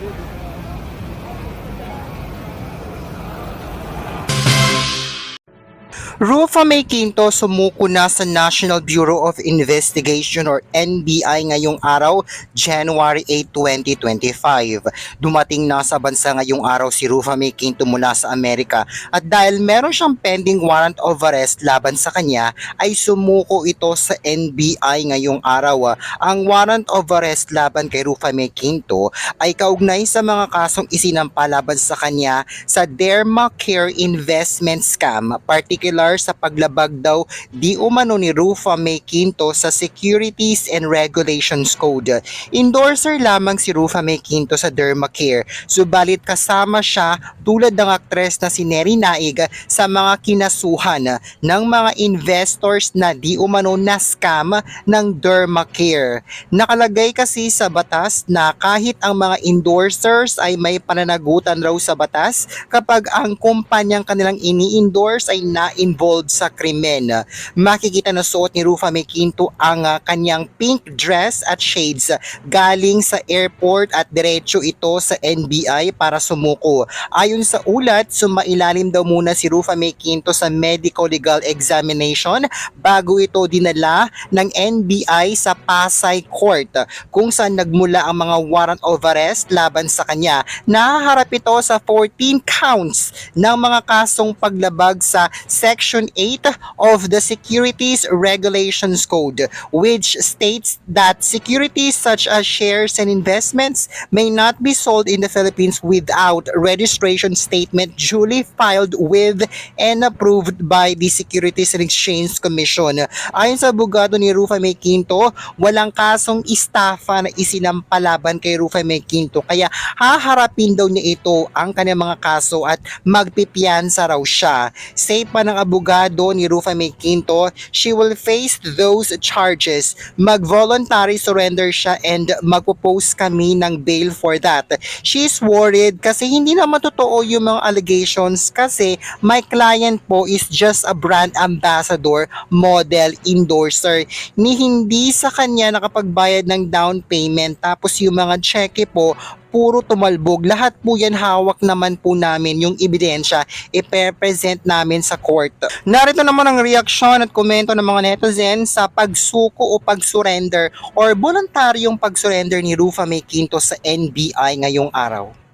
Thank you. Rufa May Quinto sumuko na sa National Bureau of Investigation or NBI ngayong araw, January 8, 2025. Dumating na sa bansa ngayong araw si Rufa May Quinto mula sa Amerika at dahil meron siyang pending warrant of arrest laban sa kanya ay sumuko ito sa NBI ngayong araw. Ang warrant of arrest laban kay Rufa May Quinto ay kaugnay sa mga kasong isinampa laban sa kanya sa Dermacare Investment Scam, particular sa paglabag daw di umano ni Rufa May Quinto sa Securities and Regulations Code. Endorser lamang si Rufa May Quinto sa Dermacare, subalit kasama siya tulad ng aktres na si Neri Naig sa mga kinasuhan ng mga investors na di umano na scam ng Dermacare. Nakalagay kasi sa batas na kahit ang mga endorsers ay may pananagutan raw sa batas kapag ang kumpanyang kanilang ini-endorse ay na-involved sa krimen. Makikita na suot ni Rufa May Quinto ang ah, kanyang pink dress at shades galing sa airport at diretso ito sa NBI para sumuko. Ayon sa ulat, sumailalim daw muna si Rufa May Quinto sa medical legal examination bago ito dinala ng NBI sa Pasay Court kung saan nagmula ang mga warrant of arrest laban sa kanya. Nahaharap ito sa 14 counts ng mga kasong paglabag sa Section 8 of the Securities Regulations Code which states that securities such as shares and investments may not be sold in the Philippines without registration statement duly filed with and approved by the Securities and Exchange Commission. Ayon sa abogado ni Rufa May Quinto, walang kasong istafa na isinampalaban kay Rufa May Quinto kaya haharapin daw niya ito ang kanyang mga kaso at magpipiyansa raw siya. Say pa ng abogado ni Rufa May Quinto, she will face those charges. Mag-voluntary surrender siya and magpo-post kami ng bail for that. She's worried kasi hindi naman totoo yung mga allegations kasi my client po is just a brand ambassador, model, endorser. Ni hindi sa kanya nakapagbayad ng down payment tapos yung mga cheque po puro tumalbog. Lahat po yan hawak naman po namin yung ebidensya ipe-present namin sa court. Narito naman ang reaksyon at komento ng mga netizens sa pagsuko o pag-surrender or voluntaryong pag-surrender ni Rufa May Quinto sa NBI ngayong araw.